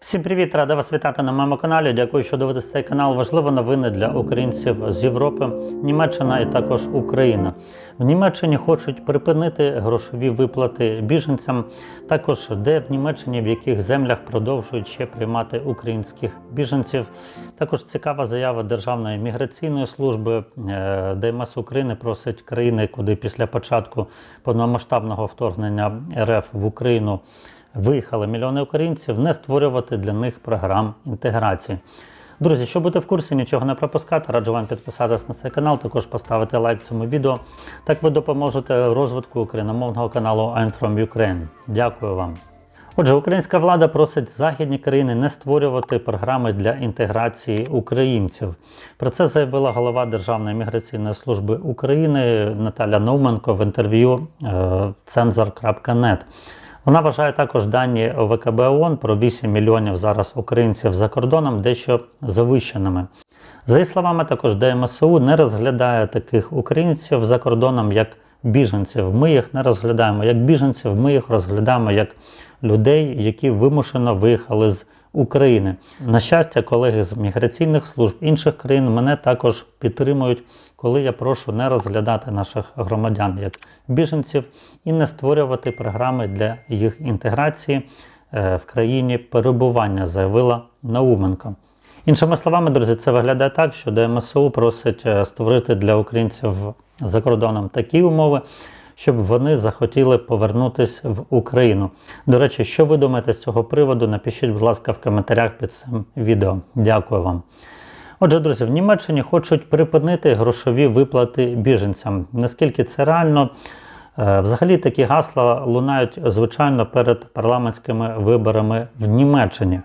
Всім привіт, рада вас вітати на моєму каналі. Дякую, що дивитесь цей канал. Важливі новини для українців з Європи, Німеччина і також Україна. В Німеччині хочуть припинити грошові виплати біженцям. Також де в Німеччині в яких землях продовжують ще приймати українських біженців. Також цікава заява Державної міграційної служби. Е, ДМС України просить країни, куди після початку повномасштабного вторгнення РФ в Україну виїхали мільйони українців, не створювати для них програм інтеграції. Друзі, щоб бути в курсі, нічого не пропускати, раджу вам підписатись на цей канал, також поставити лайк цьому відео. Так ви допоможете розвитку україномовного каналу I'm from Ukraine. Дякую вам. Отже, українська влада просить західні країни не створювати програми для інтеграції українців. Про це заявила голова Державної міграційної служби України Наталя Науменко в інтерв'ю е, Цензор.нет. Вона вважає також дані ВКБ ООН про 8 мільйонів зараз українців за кордоном дещо завищеними. За її словами, також ДМСУ не розглядає таких українців за кордоном як біженців. Ми їх не розглядаємо як біженців, ми їх розглядаємо як людей, які вимушено виїхали з України. На щастя, колеги з міграційних служб інших країн мене також підтримують, коли я прошу не розглядати наших громадян як біженців і не створювати програми для їх інтеграції е, в країні перебування, заявила Науменко. Іншими словами, друзі, це виглядає так, що ДМСУ просить е, створити для українців за кордоном такі умови, щоб вони захотіли повернутися в Україну. До речі, що ви думаєте з цього приводу? Напишіть, будь ласка, в коментарях під цим відео. Дякую вам. Отже, друзі, в Німеччині хочуть припинити грошові виплати біженцям. Наскільки це реально? Е, Взагалі такі гасла лунають звичайно перед парламентськими виборами в Німеччині.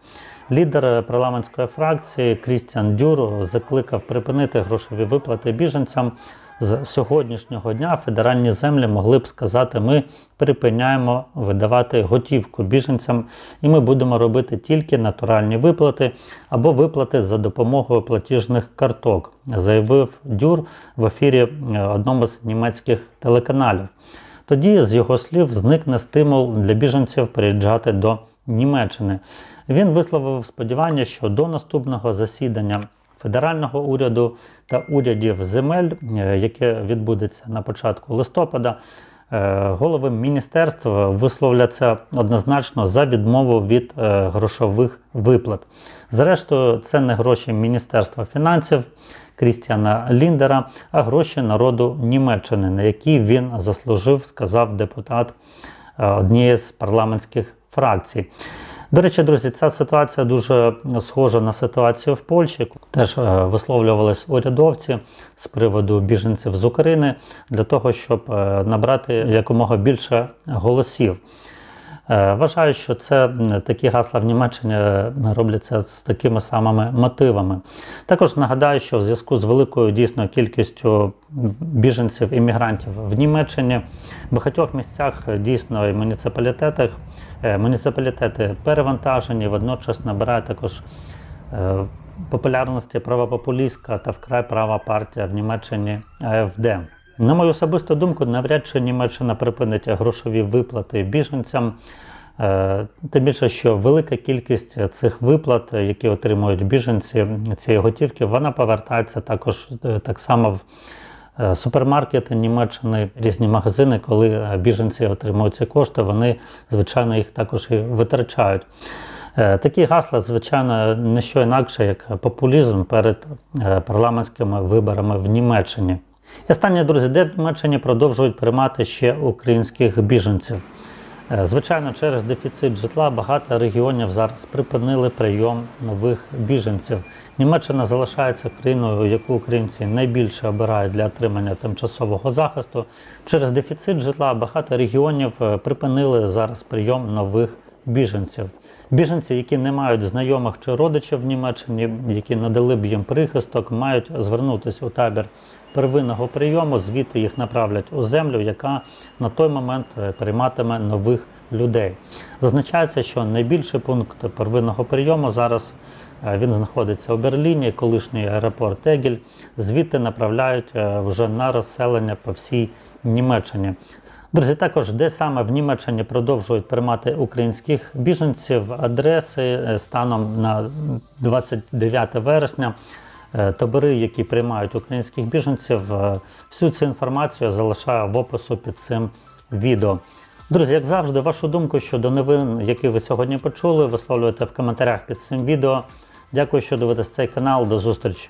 Лідер парламентської фракції Крістіан Дюр закликав припинити грошові виплати біженцям. З сьогоднішнього дня федеральні землі могли б сказати, ми припиняємо видавати готівку біженцям, і ми будемо робити тільки натуральні виплати або виплати за допомогою платіжних карток, заявив Дюр в ефірі е, одному з німецьких телеканалів. Тоді, з його слів, зникне стимул для біженців приїжджати до Німеччини. Він висловив сподівання, що до наступного засідання федерального уряду та урядів земель, е, яке відбудеться на початку листопада, е, голови міністерств висловляться однозначно за відмову від е, грошових виплат. Зрештою, це не гроші Міністерства фінансів. Крістіана Ліндера, а гроші народу Німеччини, на які він заслужив, сказав депутат однієї з парламентських фракцій. До речі, друзі, ця ситуація дуже схожа на ситуацію в Польщі. Теж висловлювались урядовці з приводу біженців з України для того, щоб набрати якомога більше голосів. Вважаю, що це такі гасла в Німеччині робляться з такими самими мотивами. Також нагадаю, що в зв'язку з великою дійсно кількістю біженців іммігрантів в Німеччині в багатьох місцях дійсно і муніципалітетах муніципалітети перевантажені, водночас набирає також популярності правопопулістська та вкрай права партія в Німеччині АФД. На мою особисту думку, навряд чи Німеччина припинить грошові виплати біженцям. Тим більше, що велика кількість цих виплат, які отримують біженці цієї готівки, вона повертається також так само в супермаркети Німеччини, різні магазини, коли біженці отримують ці кошти, вони звичайно їх також і витрачають. Такі гасла, звичайно, не що інакше, як популізм перед парламентськими виборами в Німеччині. І останнє, друзі, де в Німеччині продовжують приймати ще українських біженців. Звичайно, через дефіцит житла багато регіонів зараз припинили прийом нових біженців. Німеччина залишається країною, яку українці найбільше обирають для отримання тимчасового захисту. Через дефіцит житла багато регіонів припинили зараз прийом нових біженців. Біженці, які не мають знайомих чи родичів в Німеччині, які надали б їм прихисток, мають звернутися у табір первинного прийому, звідти їх направлять у землю, яка на той момент прийматиме нових людей. Зазначається, що найбільший пункт первинного прийому зараз він знаходиться у Берліні, колишній аеропорт Егіль. Звідти направляють вже на розселення по всій Німеччині. Друзі, також де саме в Німеччині продовжують приймати українських біженців, адреси е, станом на 29 вересня. Е, Табори, які приймають українських біженців, е, всю цю інформацію я залишаю в опису під цим відео. Друзі, як завжди, вашу думку щодо новин, які ви сьогодні почули, висловлюйте в коментарях під цим відео. Дякую, що дивитесь цей канал. До зустрічі!